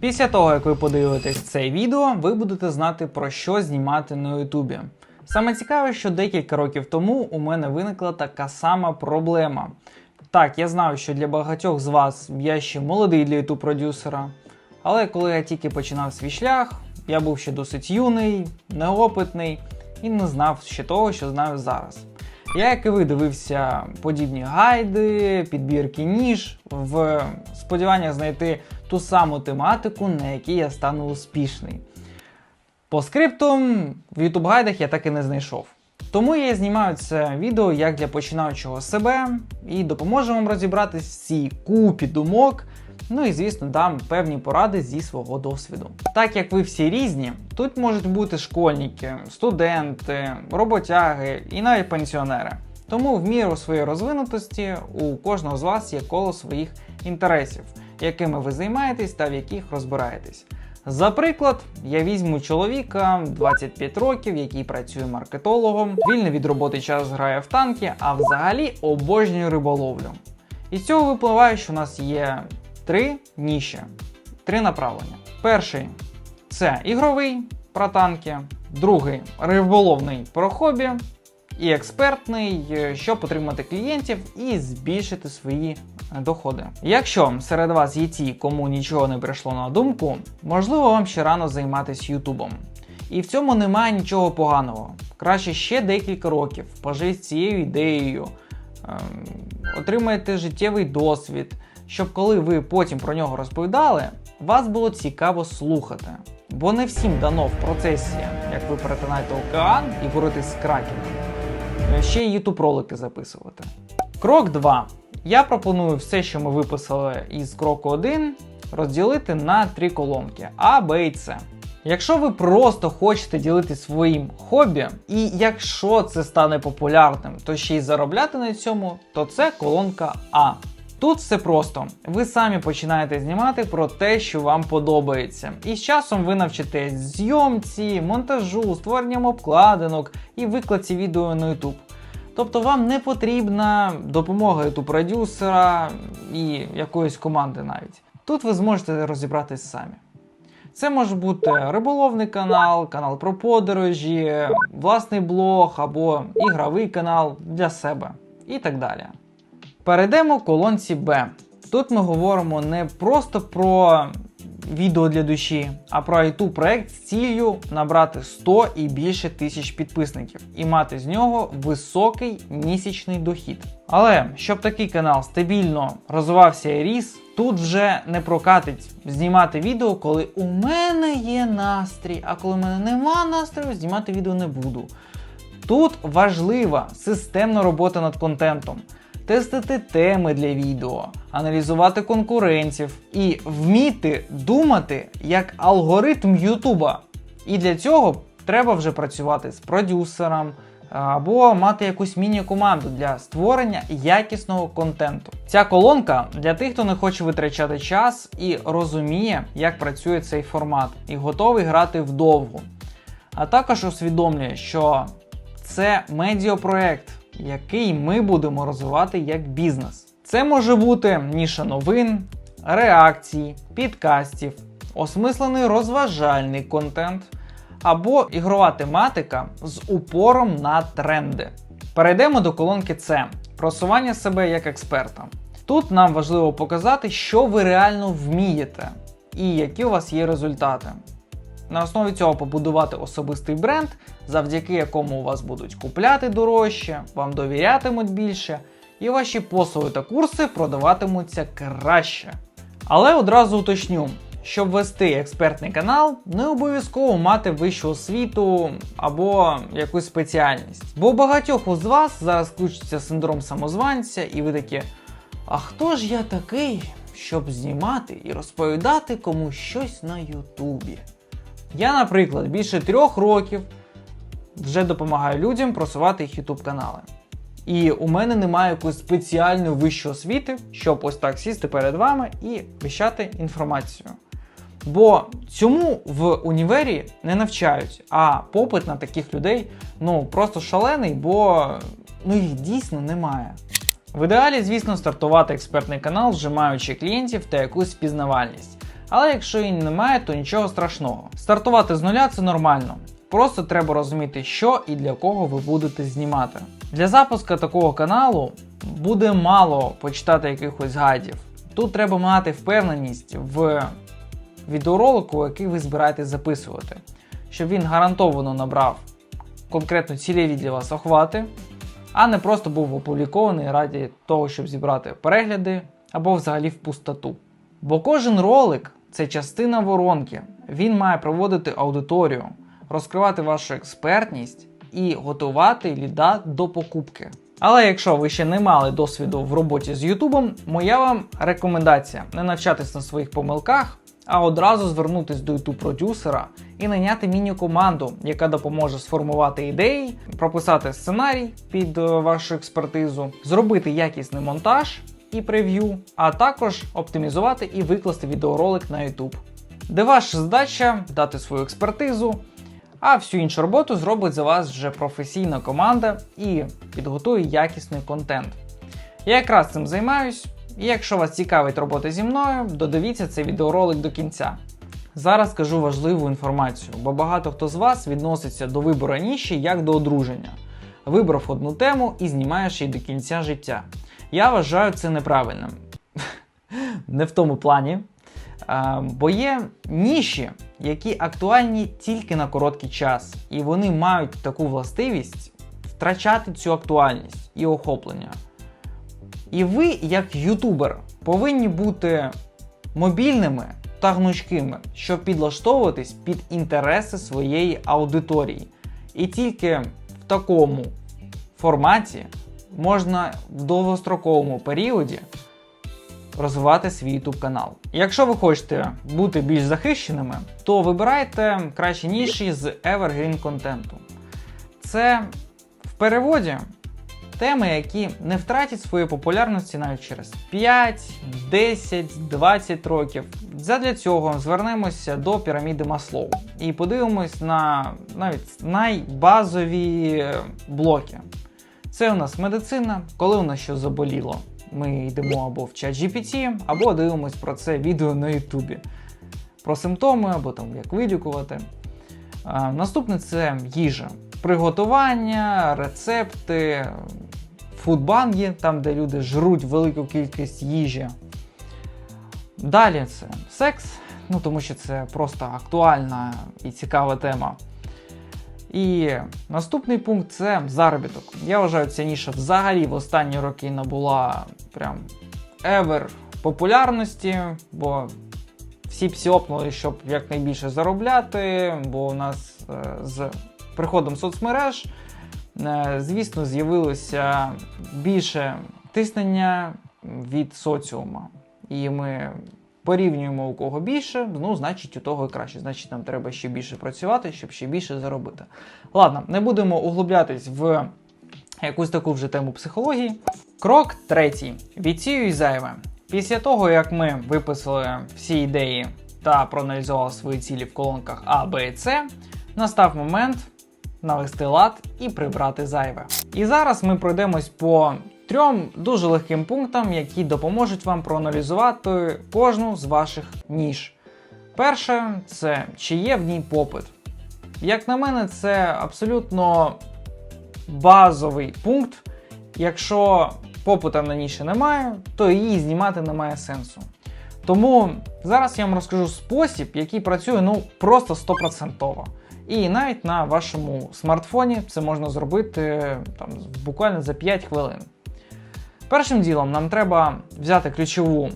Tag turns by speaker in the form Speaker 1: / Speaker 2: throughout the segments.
Speaker 1: Після того, як ви подивитесь це відео, ви будете знати про що знімати на Ютубі. Саме цікаве, що декілька років тому у мене виникла така сама проблема. Так, я знаю, що для багатьох з вас я ще молодий для ютуб продюсера, але коли я тільки починав свій шлях, я був ще досить юний, неопитний і не знав ще того, що знаю зараз. Я, як і ви, дивився подібні гайди, підбірки ніж в сподіваннях знайти ту саму тематику, на якій я стану успішний. По скриптум в YouTube гайдах я так і не знайшов. Тому я знімаю це відео як для починаючого себе і допоможу вам розібратись в цій купі думок. Ну і звісно дам певні поради зі свого досвіду. Так як ви всі різні, тут можуть бути школьники, студенти, роботяги і навіть пенсіонери. Тому в міру своєї розвинутості у кожного з вас є коло своїх інтересів, якими ви займаєтесь та в яких розбираєтесь. За приклад, я візьму чоловіка 25 років, який працює маркетологом, вільний від роботи час грає в танки, а взагалі обожнює риболовлю. І з цього випливає, що у нас є три ніші, три направлення. Перший це ігровий про танки, другий риболовний про хобі, і експертний, е, щоб отримати клієнтів і збільшити свої доходи. Якщо серед вас є ті, кому нічого не прийшло на думку, можливо вам ще рано займатися Ютубом. І в цьому немає нічого поганого. Краще ще декілька років пожить цією ідеєю, ем, отримаєте життєвий досвід, щоб коли ви потім про нього розповідали, вас було цікаво слухати. Бо не всім дано в процесі, як ви перетинаєте океан і боретесь з кракеном, ще й ютуб ролики записувати. Крок 2. Я пропоную все, що ми виписали із кроку 1, розділити на три колонки А, Б і С. Якщо ви просто хочете ділитися своїм хобі, і якщо це стане популярним, то ще й заробляти на цьому, то це колонка А. Тут все просто. Ви самі починаєте знімати про те, що вам подобається. І з часом ви навчитесь зйомці, монтажу, створенням обкладинок і викладці відео на YouTube. Тобто вам не потрібна допомога youtube продюсера і якоїсь команди навіть. Тут ви зможете розібратись самі. Це може бути риболовний канал, канал про подорожі, власний блог або ігровий канал для себе і так далі. Перейдемо к колонці Б. Тут ми говоримо не просто про відео для душі, а про youtube проект з ціллю набрати 100 і більше тисяч підписників і мати з нього високий місячний дохід. Але щоб такий канал стабільно розвивався і ріс, тут вже не прокатить знімати відео, коли у мене є настрій, а коли в мене нема настрою, знімати відео не буду. Тут важлива системна робота над контентом тестити теми для відео, аналізувати конкурентів і вміти думати як алгоритм Ютуба. І для цього треба вже працювати з продюсером або мати якусь міні-команду для створення якісного контенту. Ця колонка для тих, хто не хоче витрачати час і розуміє, як працює цей формат, і готовий грати вдовго. А також усвідомлює, що це медіапроект який ми будемо розвивати як бізнес. Це може бути ніша новин, реакцій, підкастів, осмислений розважальний контент або ігрова тематика з упором на тренди. Перейдемо до колонки С просування себе як експерта. Тут нам важливо показати, що ви реально вмієте і які у вас є результати. На основі цього побудувати особистий бренд, завдяки якому у вас будуть купляти дорожче, вам довірятимуть більше, і ваші послуги та курси продаватимуться краще. Але одразу уточню, щоб вести експертний канал, не обов'язково мати вищу освіту або якусь спеціальність. Бо у багатьох з вас зараз включиться синдром самозванця, і ви такі, а хто ж я такий, щоб знімати і розповідати комусь щось на Ютубі? Я, наприклад, більше трьох років вже допомагаю людям просувати їх YouTube канали. І у мене немає якоїсь спеціальної вищої освіти, щоб ось так сісти перед вами і вищати інформацію. Бо цьому в універі не навчають, а попит на таких людей ну просто шалений, бо ну їх дійсно немає. В ідеалі, звісно, стартувати експертний канал, вжимаючи клієнтів та якусь впізнавальність. Але якщо її немає, то нічого страшного. Стартувати з нуля це нормально. Просто треба розуміти, що і для кого ви будете знімати. Для запуску такого каналу буде мало почитати якихось гайдів. Тут треба мати впевненість в відеоролику, який ви збираєтесь записувати, щоб він гарантовано набрав конкретно цілеві для вас охвати, а не просто був опублікований раді того, щоб зібрати перегляди або взагалі в пустоту. Бо кожен ролик це частина воронки. Він має проводити аудиторію, розкривати вашу експертність і готувати ліда до покупки. Але якщо ви ще не мали досвіду в роботі з Ютубом, моя вам рекомендація не навчатись на своїх помилках, а одразу звернутись до youtube продюсера і найняти міні-команду, яка допоможе сформувати ідеї, прописати сценарій під е, вашу експертизу, зробити якісний монтаж і прев'ю, а також оптимізувати і викласти відеоролик на YouTube. Де ваша задача дати свою експертизу, а всю іншу роботу зробить за вас вже професійна команда і підготує якісний контент. Я якраз цим займаюсь, і якщо вас цікавить робота зі мною, додивіться цей відеоролик до кінця. Зараз скажу важливу інформацію, бо багато хто з вас відноситься до вибору ніші як до одруження. Вибрав одну тему і знімаєш її до кінця життя. Я вважаю це неправильним. Не в тому плані. Бо є ніші, які актуальні тільки на короткий час, і вони мають таку властивість втрачати цю актуальність і охоплення. І ви, як ютубер, повинні бути мобільними та гнучкими, щоб підлаштовуватись під інтереси своєї аудиторії. І тільки в такому форматі можна в довгостроковому періоді розвивати свій YouTube канал. Якщо ви хочете бути більш захищеними, то вибирайте кращі ніші з evergreen контенту. Це в переводі теми, які не втратять своєї популярності навіть через 5, 10, 20 років. Задля цього звернемося до піраміди Маслоу і подивимось на навіть найбазові блоки. Це у нас медицина, коли у нас що заболіло. Ми йдемо або в чат GPT, або дивимось про це відео на Ютубі. Про симптоми, або там як вилікувати. Наступне це їжа. Приготування, рецепти, фудбанги, там, де люди жруть велику кількість їжі. Далі це секс, ну тому що це просто актуальна і цікава тема. І наступний пункт це заробіток. Я вважаю, ця ніша взагалі в останні роки набула прям евер популярності, бо всі псіопнули, щоб якнайбільше заробляти, бо у нас е, з приходом соцмереж, е, звісно, з'явилося більше тиснення від соціума. І ми порівнюємо у кого більше, ну, значить, у того і краще. Значить, нам треба ще більше працювати, щоб ще більше заробити. Ладно, не будемо углублятись в якусь таку вже тему психології. Крок третій: відсіюй зайве. Після того, як ми виписали всі ідеї та проаналізували свої цілі в колонках А, Б і С, настав момент навести лад і прибрати зайве. І зараз ми пройдемось по трьом дуже легким пунктам, які допоможуть вам проаналізувати кожну з ваших ніж. Перше, це чи є в ній попит. Як на мене, це абсолютно базовий пункт. Якщо попита на ніші немає, то її знімати немає сенсу. Тому зараз я вам розкажу спосіб, який працює ну просто 100%. І навіть на вашому смартфоні це можна зробити там, буквально за 5 хвилин. Першим ділом нам треба взяти ключову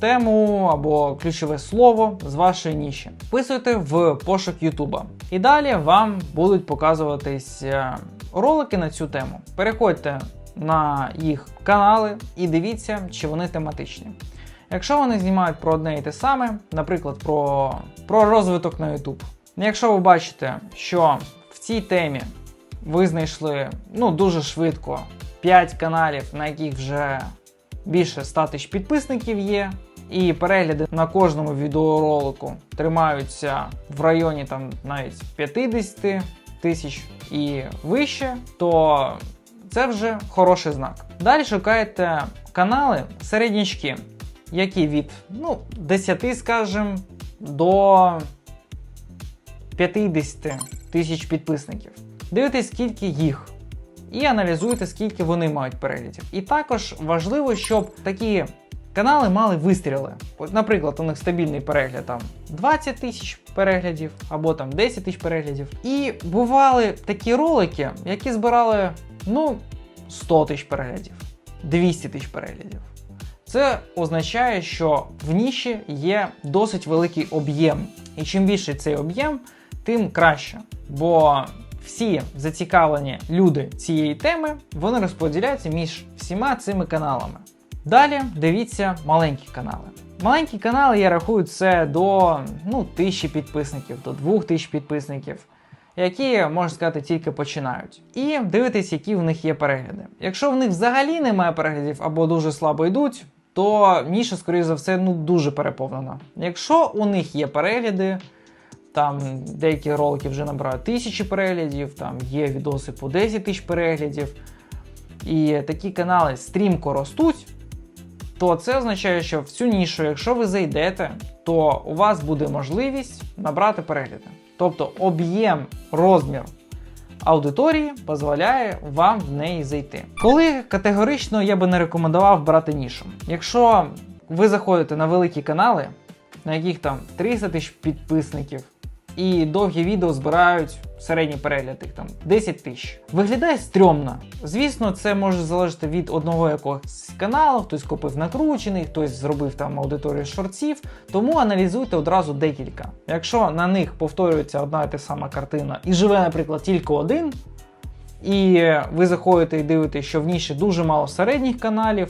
Speaker 1: тему або ключове слово з вашої ніші. Вписуйте в пошук Ютуба. І далі вам будуть показуватись е, ролики на цю тему. Переходьте на їх канали і дивіться, чи вони тематичні. Якщо вони знімають про одне і те саме, наприклад, про, про розвиток на YouTube. Якщо ви бачите, що в цій темі ви знайшли ну, дуже швидко 5 каналів, на яких вже більше 100 тисяч підписників є, і перегляди на кожному відеоролику тримаються в районі там навіть 50 тисяч і вище, то це вже хороший знак. Далі шукаєте канали середнячки, які від ну, 10, скажімо, до 50 тисяч підписників. Дивитесь, скільки їх, і аналізуєте, скільки вони мають переглядів. І також важливо, щоб такі канали мали вистріли. Наприклад, у них стабільний перегляд там 20 тисяч переглядів або там 10 тисяч переглядів. І бували такі ролики, які збирали ну 100 тисяч переглядів, 200 тисяч переглядів. Це означає, що в ніші є досить великий об'єм. І чим більше цей об'єм, тим краще. Бо всі зацікавлені люди цієї теми вони розподіляються між всіма цими каналами. Далі дивіться маленькі канали. Маленькі канали, я рахую, це до ну, тисячі підписників, до двох тисяч підписників, які, можна сказати, тільки починають. І дивитесь, які в них є перегляди. Якщо в них взагалі немає переглядів або дуже слабо йдуть, то ніша, скоріше за все, ну дуже переповнена. Якщо у них є перегляди, там деякі ролики вже набирають тисячі переглядів, там є відоси по 10 тисяч переглядів, і такі канали стрімко ростуть, то це означає, що в цю нішу, якщо ви зайдете, то у вас буде можливість набрати перегляди. Тобто об'єм, розмір аудиторії дозволяє вам в неї зайти. Коли категорично я би не рекомендував брати нішу. Якщо ви заходите на великі канали, на яких там 300 тисяч підписників, і довгі відео збирають середній перегляд їх там 10 тисяч. Виглядає стрьомно. Звісно, це може залежати від одного якогось каналу, хтось купив накручений, хтось зробив там аудиторію шортів. Тому аналізуйте одразу декілька. Якщо на них повторюється одна і та сама картина і живе, наприклад, тільки один. І ви заходите і дивитесь, що в ніші дуже мало середніх каналів,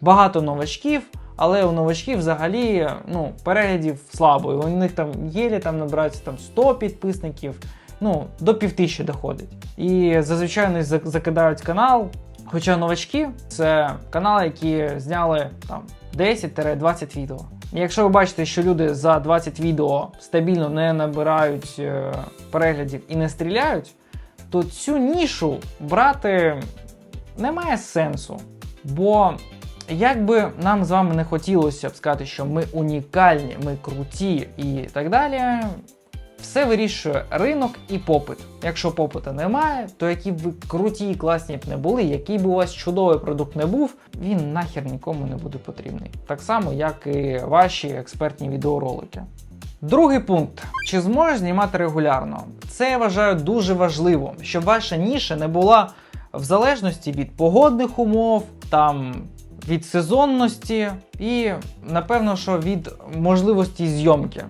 Speaker 1: багато новачків, але у новачків взагалі ну, переглядів слабо. У них там єлі там набирається там 100 підписників, ну, до півтисячі доходить. І зазвичай вони закидають канал. Хоча новачки це канали, які зняли там 10-20 відео. Якщо ви бачите, що люди за 20 відео стабільно не набирають е, переглядів і не стріляють, то цю нішу брати немає сенсу. Бо як би нам з вами не хотілося б сказати, що ми унікальні, ми круті і так далі, все вирішує ринок і попит. Якщо попиту немає, то які б ви круті і класні б не були, який би у вас чудовий продукт не був, він нахер нікому не буде потрібний. Так само, як і ваші експертні відеоролики. Другий пункт: чи зможеш знімати регулярно? Це я вважаю дуже важливо, щоб ваша ніша не була в залежності від погодних умов, там від сезонності і, напевно, що від можливості зйомки.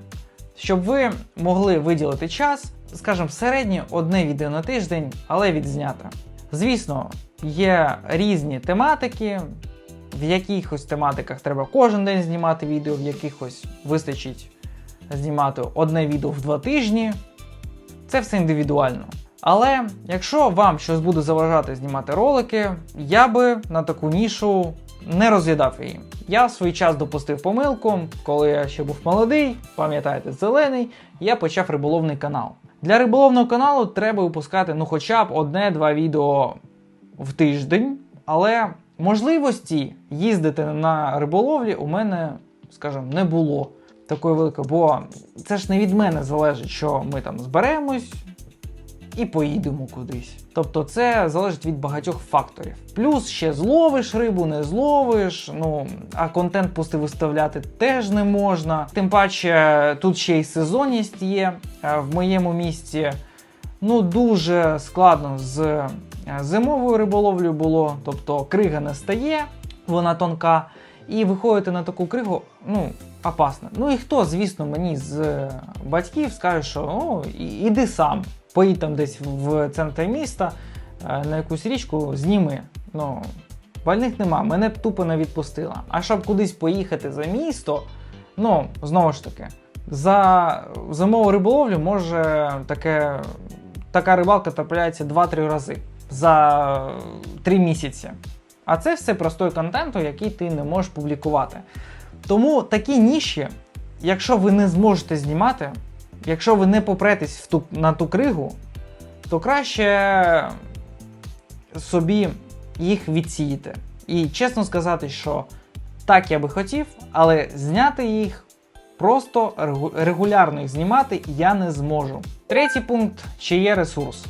Speaker 1: Щоб ви могли виділити час, скажімо, середньо одне відео на тиждень, але відзняти. Звісно, є різні тематики. В якихось тематиках треба кожен день знімати відео, в якихось вистачить знімати одне відео в два тижні. Це все індивідуально. Але якщо вам щось буде заважати знімати ролики, я би на таку нішу не розглядав її. Я в свій час допустив помилку, коли я ще був молодий, пам'ятаєте, зелений, я почав риболовний канал. Для риболовного каналу треба випускати ну хоча б одне-два відео в тиждень, але можливості їздити на риболовлі у мене, скажімо, не було такої великої, бо це ж не від мене залежить, що ми там зберемось і поїдемо кудись. Тобто це залежить від багатьох факторів. Плюс ще зловиш рибу, не зловиш. Ну а контент пусти виставляти теж не можна. Тим паче тут ще й сезонність є Е, в моєму місті. Ну дуже складно з е, зимовою риболовлею було, тобто крига не стає, вона тонка. І виходити на таку кригу, ну, опасно. Ну і хто, звісно, мені з е, батьків скаже, що о, іди сам, поїдь там десь в центр міста е, на якусь річку, зніми. Ну, больних нема, мене тупо не відпустила. А щоб кудись поїхати за місто, ну, знову ж таки, за зимову риболовлю може таке, така рибалка трапляється 2-3 рази за 3 місяці. А це все простой контенту, який ти не можеш публікувати. Тому такі ніші, якщо ви не зможете знімати, якщо ви не попретесь в ту, на ту кригу, то краще собі їх відсіяти. І чесно сказати, що Так я би хотів, але зняти їх просто регулярно їх знімати я не зможу. Третій пункт чи є ресурс.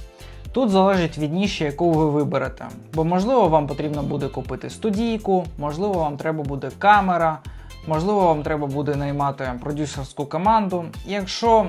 Speaker 1: Тут залежить від ніші, яку ви виберете. Бо можливо вам потрібно буде купити студійку, можливо, вам треба буде камера, можливо, вам треба буде наймати продюсерську команду. Якщо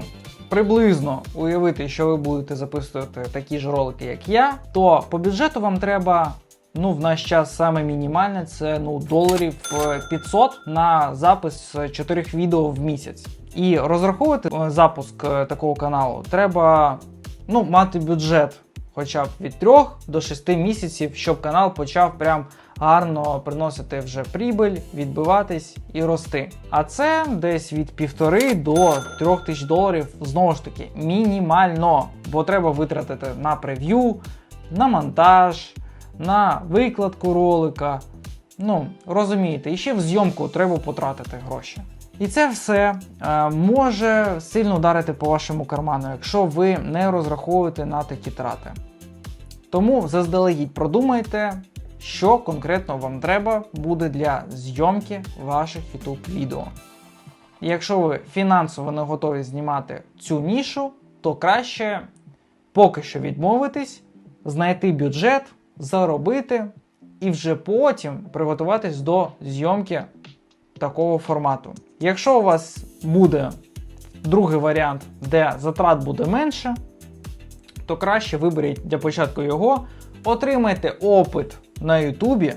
Speaker 1: приблизно уявити, що ви будете записувати такі ж ролики, як я, то по бюджету вам треба. Ну, в наш час саме мінімальне це ну доларів е, 500 на запис 4 відео в місяць. І розраховувати е, запуск е, такого каналу треба ну, мати бюджет хоча б від 3 до 6 місяців, щоб канал почав прям гарно приносити вже прибиль, відбиватись і рости. А це десь від півтори до 3 тисяч доларів, знову ж таки, мінімально, бо треба витратити на прев'ю, на монтаж, на викладку ролика. Ну, розумієте, і ще в зйомку треба потратити гроші. І це все е, може сильно ударити по вашому карману, якщо ви не розраховуєте на такі трати. Тому заздалегідь продумайте, що конкретно вам треба буде для зйомки ваших YouTube відео. Якщо ви фінансово не готові знімати цю нішу, то краще поки що відмовитись, знайти бюджет, заробити і вже потім приготуватись до зйомки такого формату. Якщо у вас буде другий варіант, де затрат буде менше, то краще виберіть для початку його, отримайте опит на Ютубі,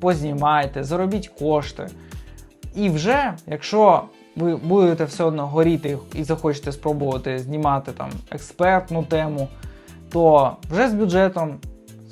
Speaker 1: познімайте, заробіть кошти. І вже, якщо ви будете все одно горіти і захочете спробувати знімати там експертну тему, то вже з бюджетом,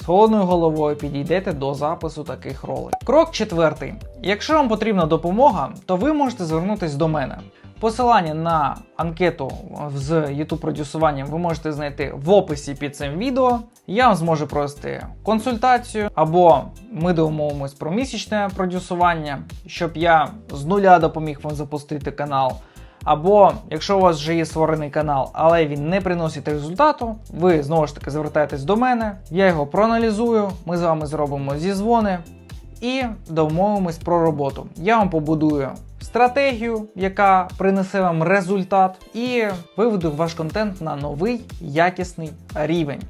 Speaker 1: з холодною головою підійдете до запису таких роликів. Крок четвертий. Якщо вам потрібна допомога, то ви можете звернутися до мене. Посилання на анкету з YouTube продюсуванням ви можете знайти в описі під цим відео. Я вам зможу провести консультацію, або ми домовимось про місячне продюсування, щоб я з нуля допоміг вам запустити канал. Або якщо у вас вже є створений канал, але він не приносить результату, ви знову ж таки звертаєтесь до мене, я його проаналізую, ми з вами зробимо зізвони і домовимось про роботу. Я вам побудую стратегію, яка принесе вам результат, і виведу ваш контент на новий якісний рівень.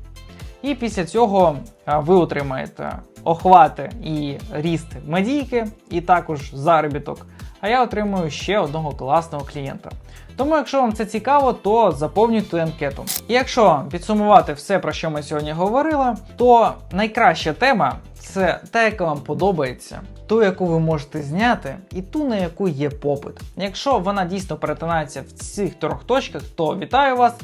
Speaker 1: І після цього ви отримаєте охвати і ріст медійки, і також заробіток. А я отримую ще одного класного клієнта. Тому, якщо вам це цікаво, то заповнюйте анкету. І якщо підсумувати все, про що ми сьогодні говорили, то найкраща тема це та, яка вам подобається, ту, яку ви можете зняти, і ту, на яку є попит. Якщо вона дійсно перетинається в цих трьох точках, то вітаю вас!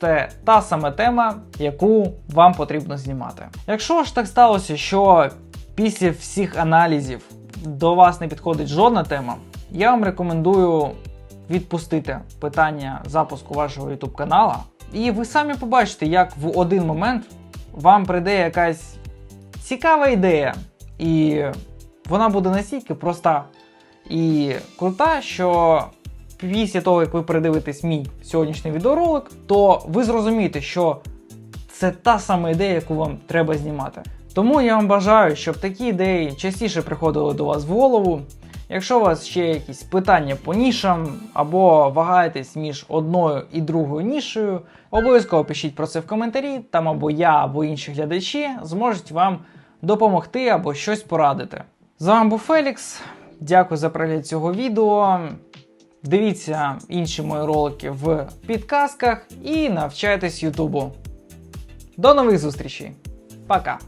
Speaker 1: Це та сама тема, яку вам потрібно знімати. Якщо ж так сталося, що після всіх аналізів до вас не підходить жодна тема, я вам рекомендую відпустити питання запуску вашого YouTube канала, і ви самі побачите, як в один момент вам прийде якась цікава ідея, і вона буде настільки проста і крута, що після того, як ви передивитесь мій сьогоднішній відеоролик, то ви зрозумієте, що це та сама ідея, яку вам треба знімати. Тому я вам бажаю, щоб такі ідеї частіше приходили до вас в голову. Якщо у вас ще якісь питання по нішам або вагаєтесь між одною і другою нішею, обов'язково пишіть про це в коментарі. Там або я, або інші глядачі зможуть вам допомогти або щось порадити. З вами був Фелікс. Дякую за перегляд цього відео. Дивіться інші мої ролики в підказках і навчайтесь Ютубу. До нових зустрічей. Пока!